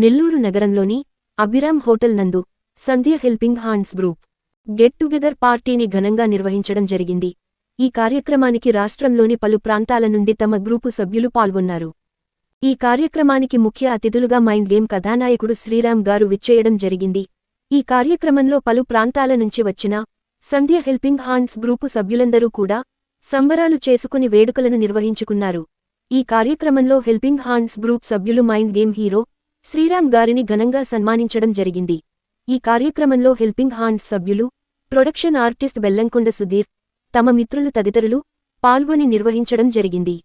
నెల్లూరు నగరంలోని అభిరామ్ హోటల్ నందు Sandhya helping hands group get together ఘనంగా నిర్వహించడం జరిగింది. ఈ కార్యక్రమానికి రాష్ట్రంలోని పలు ప్రాంతాల నుండి తమ గ్రూపు సభ్యులు పాల్గొన్నారు. ఈ కార్యక్రమానికి ముఖ్య అతిథులుగా మైండ్ గేమ్ కథానాయకుడు శ్రీరామ్ గారు విచ్చేయడం జరిగింది. ఈ కార్యక్రమంలో పలు ప్రాంతాల నుంచి వచ్చిన సంధ్య హెల్పింగ్ హ్యాండ్స్ గ్రూపు సభ్యులందరూ కూడా సంబరాలు చేసుకుని వేడుకలను నిర్వహించుకున్నారు. ఈ కార్యక్రమంలో హెల్పింగ్ హ్యాండ్స్ గ్రూప్ సభ్యులు మైండ్ గేమ్ హీరో శ్రీరామ్ గారిని ఘనంగా సన్మానించడం జరిగింది. ఈ కార్యక్రమంలో హెల్పింగ్ హ్యాండ్స్ సభ్యులు ప్రొడక్షన్ ఆర్టిస్ట్ బెల్లంకొండ సుధీర్ తమ మిత్రులు తదితరులు పాల్గొని నిర్వహించడం జరిగింది.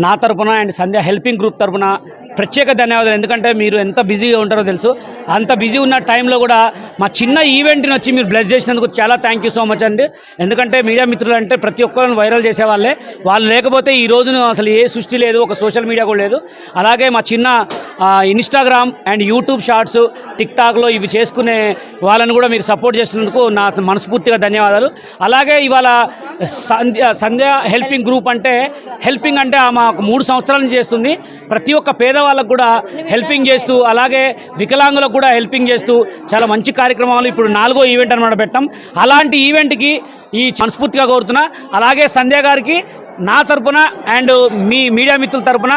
నా తరపున అండ్ సంధ్య హెల్పింగ్ గ్రూప్ తరపున ప్రత్యేక ధన్యవాదాలు. ఎందుకంటే మీరు ఎంత బిజీగా ఉంటారో తెలుసు. అంత బిజీ ఉన్న టైంలో కూడా మా చిన్న ఈవెంట్ని వచ్చి మీరు బ్లెస్ చేసినందుకు చాలా థ్యాంక్ యూ సో మచ్ అండి. ఎందుకంటే మీడియా మిత్రులు అంటే ప్రతి ఒక్కరిని వైరల్ చేసేవాళ్ళే. వాళ్ళు లేకపోతే ఈ రోజున అసలు ఏ సృష్టి లేదు ఒక సోషల్ మీడియా కూడా లేదు. అలాగే మా చిన్న ఇన్స్టాగ్రామ్ అండ్ యూట్యూబ్ షార్ట్స్ టిక్టాక్లో ఇవి చేసుకునే వాళ్ళని కూడా మీరు సపోర్ట్ చేసినందుకు నా మనస్ఫూర్తిగా ధన్యవాదాలు. అలాగే ఇవాళ సంధ్య సంధ్య హెల్పింగ్ గ్రూప్ అంటే హెల్పింగ్ అంటే ఆమె ఒక మూడు సంవత్సరాల నుంచి చేస్తుంది. ప్రతి ఒక్క పేదవాళ్ళకు కూడా హెల్పింగ్ చేస్తూ అలాగే వికలాంగులకు కూడా హెల్పింగ్ చేస్తూ చాలా మంచి కార్యక్రమాలు ఇప్పుడు నాలుగో ఈవెంట్ అనమాట పెట్టాం. అలాంటి ఈవెంట్కి ఈ మనస్ఫూర్తిగా కోరుతున్నా. అలాగే సంధ్య గారికి నా తరపున అండ్ మీ మీడియా మిత్రుల తరపున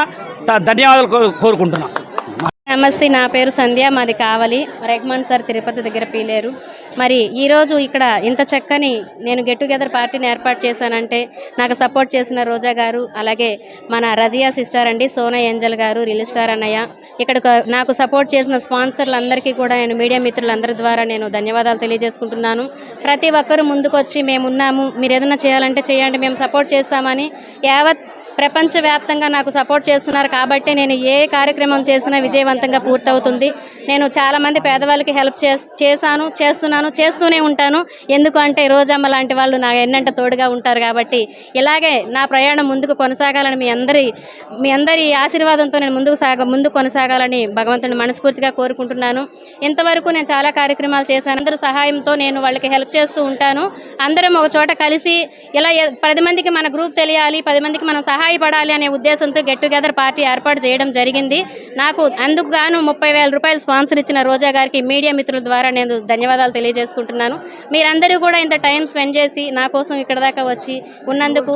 ధన్యవాదాలు కోరుకుంటున్నాను కోరుకుంటున్నా. నమస్తే నా పేరు సంధ్య మాది కావలి రెహమాన్ సార్ తిరుపతి దగ్గర పీలేరు. మరి ఈరోజు ఇక్కడ ఇంత చక్కని నేను గెట్ టుగెదర్ పార్టీని ఏర్పాటు చేశానంటే నాకు సపోర్ట్ చేసిన రోజా గారు అలాగే మన రజియా సిస్టర్ అండి సోనా ఏంజల్ గారు రిలీజ్ స్టార్ అన్నయ్య. ఇక్కడ నాకు సపోర్ట్ చేసిన స్పాన్సర్లందరికీ కూడా నేను మీడియా మిత్రులందరి ద్వారా నేను ధన్యవాదాలు తెలియజేసుకుంటున్నాను. ప్రతి ఒక్కరూ ముందుకొచ్చి మేము ఉన్నాము మీరు ఏదైనా చేయాలంటే చేయండి మేము సపోర్ట్ చేస్తామని యావత్ ప్రపంచవ్యాప్తంగా నాకు సపోర్ట్ చేస్తున్నారు. కాబట్టి నేను ఏ కార్యక్రమం చేసినా విజయవంతంగా పూర్తవుతుంది. నేను చాలామంది పేదవాళ్ళకి హెల్ప్ చేస్ చేశాను చేస్తున్నాను చేస్తూనే ఉంటాను. ఎందుకు అంటే రోజమ్మ లాంటి వాళ్ళు నా ఎన్నంట తోడుగా ఉంటారు కాబట్టి. ఇలాగే నా ప్రయాణం ముందుకు కొనసాగాలని మీ అందరి మీ అందరి ఆశీర్వాదంతో నేను ముందుకు సాగ ముందుకు కొనసాగాలని భగవంతుని మనస్ఫూర్తిగా కోరుకుంటున్నాను. ఇంతవరకు నేను చాలా కార్యక్రమాలు చేశాను. అందరి సహాయంతో నేను వాళ్ళకి హెల్ప్ చేస్తూ ఉంటాను. అందరం ఒక చోట కలిసి ఇలా పది మందికి మన గ్రూప్ తెలియాలి పది మందికి మనం సహాయపడాలి అనే ఉద్దేశంతో గెట్ టుగెదర్ పార్టీ ఏర్పాటు చేయడం జరిగింది. నాకు అందుకు గాను ముప్పై వేల రూపాయలు స్పాన్సర్ ఇచ్చిన రోజా గారికి మీడియా మిత్రుల ద్వారా నేను ధన్యవాదాలు తెలియజేసుకుంటున్నాను. మీరందరూ కూడా ఇంత టైం స్పెండ్ చేసి నా కోసం ఇక్కడ దాకా వచ్చి ఉన్నందుకు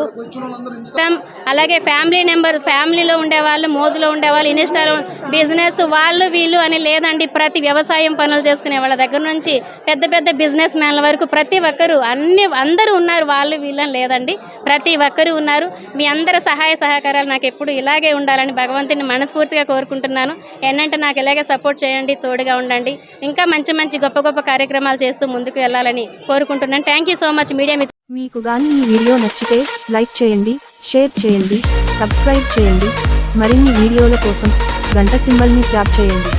ఇష్టం. అలాగే ఫ్యామిలీ నెంబర్ ఫ్యామిలీలో ఉండేవాళ్ళు మోజులో ఉండేవాళ్ళు ఇన్స్టాలో బిజినెస్ వాళ్ళు వీళ్ళు అని లేదండి ప్రతి వ్యవసాయం పనులు చేసుకునే వాళ్ళ దగ్గర నుంచి పెద్ద పెద్ద బిజినెస్ మ్యాన్ల వరకు ప్రతి ఒక్కరు అన్ని అందరూ ఉన్నారు వాళ్ళు వీళ్ళని లేదండి ప్రతి ఒక్కరు ఉన్నారు. మీ అందరి సహాయ సహకారాలు నాకు ఎప్పుడు ఇలాగే ఉండాలని భగవంతుని మనస్ఫూర్తిగా కోరుకుంటున్నాను. ఎన్ ఏంటంటే నాకు ఇలాగే సపోర్ట్ చేయండి తోడుగా ఉండండి. ఇంకా మంచి మంచి గొప్ప గొప్ప కార్యక్రమాలు చేస్తూ ముందుకు వెళ్ళాలని కోరుకుంటున్నాను. Thank you so much media మీకు కానీ ఈ వీడియో నచ్చితే లైక్ చేయండి షేర్ చేయండి సబ్స్క్రైబ్ చేయండి. మరిన్ని వీడియోల కోసం గంట సింబల్ని ట్యాప్ చేయండి.